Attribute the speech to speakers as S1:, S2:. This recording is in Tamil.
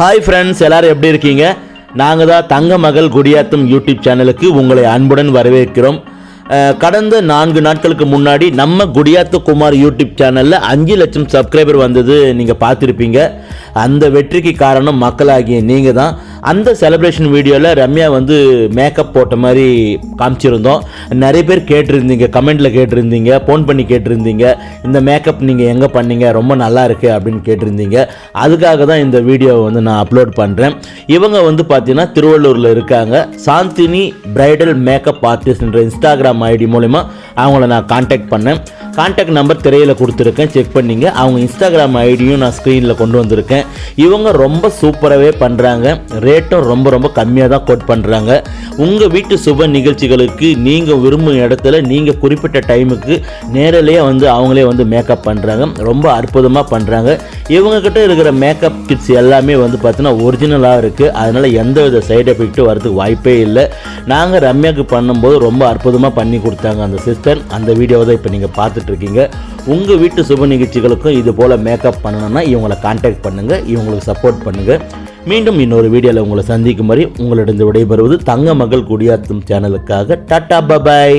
S1: ஹாய் ஃப்ரெண்ட்ஸ் எல்லாரும் எப்படி இருக்கீங்க? நாங்கள் தான் தங்க மகள் குடியாத்தம் யூடியூப் சேனலுக்கு உங்களை அன்புடன் வரவேற்கிறோம். கடந்த நான்கு நாட்களுக்கு முன்னாடி நம்ம குடியாத்த குமார் யூடியூப் சேனலில் அஞ்சு லட்சம் சப்ஸ்கிரைபர் வந்தது நீங்கள் பார்த்துருப்பீங்க. அந்த வெற்றிக்கு காரணம் மக்களாகிய நீங்கள் தான். அந்த செலிப்ரேஷன் வீடியோவில் ரம்யா வந்து மேக்கப் போட்ட மாதிரி காமிச்சிருந்தோம். நிறைய பேர் கேட்டிருந்தீங்க கமெண்ட்டில் கேட்டிருந்தீங்க ஃபோன் பண்ணி கேட்டிருந்தீங்க இந்த மேக்கப் நீங்கள் எங்கே பண்ணீங்க ரொம்ப நல்லா இருக்குது அப்படின்னு கேட்டிருந்தீங்க. அதுக்காக தான் இந்த வீடியோவை வந்து நான் அப்லோட் பண்ணுறேன் இவங்க வந்து பார்த்தீங்கன்னா திருவள்ளூரில் இருக்காங்க. சாந்தினி பிரைடல் மேக்கப் ஆர்டிஸ்ட்ன்ற இன்ஸ்டாகிராம் ஐடி மூலிமா அவங்கள நான் காண்டாக்ட் பண்ணேன். காண்டாக்ட் நம்பர் திரையில் கொடுத்துருக்கேன். செக் பண்ணிங்க. அவங்க இன்ஸ்டாகிராம் ஐடியும் நான் ஸ்க்ரீனில் கொண்டு வந்திருக்கேன். இவங்க ரொம்ப சூப்பராகவே பண்ணுறாங்க ரேட்டும் ரொம்ப ரொம்ப கம்மியாக தான் கோட் பண்ணுறாங்க உங்கள் வீட்டு சுப நிகழ்ச்சிகளுக்கு நீங்கள் விரும்பும் இடத்துல நீங்கள் குறிப்பிட்ட டைமுக்கு நேரிலேயே வந்து அவங்களே வந்து மேக்கப் பண்ணுறாங்க ரொம்ப அற்புதமாக பண்ணுறாங்க இவங்கக்கிட்ட இருக்கிற மேக்கப் கிட்ஸ் எல்லாமே வந்து பார்த்தீங்கன்னா ஒரிஜினலாக இருக்குது அதனால் எந்த வித சைடு எஃபெக்ட்டும் வரதுக்கு வாய்ப்பே இல்லை. நாங்கள் ரம்யாவுக்கு பண்ணும்போது ரொம்ப அற்புதமாக பண்ணி கொடுத்தாங்க அந்த சிஸ்டர் அந்த வீடியோவை தான் இப்போ நீங்கள் பார்த்துட்ருக்கீங்க. உங்கள் வீட்டு சுப நிகழ்ச்சிகளுக்கும் இது போல் மேக்கப் பண்ணணும்னா இவங்களை காண்டாக்ட் பண்ணுங்கள் இவங்களுக்கு சப்போர்ட் பண்ணுங்கள் மீண்டும் இன்னொரு வீடியோவில் உங்களை சந்திக்கும் வரை உங்களிடம் விடைபெறுவது தங்க மகள் குடியாத்தும் சேனலுக்காக டாட்டா பபாய்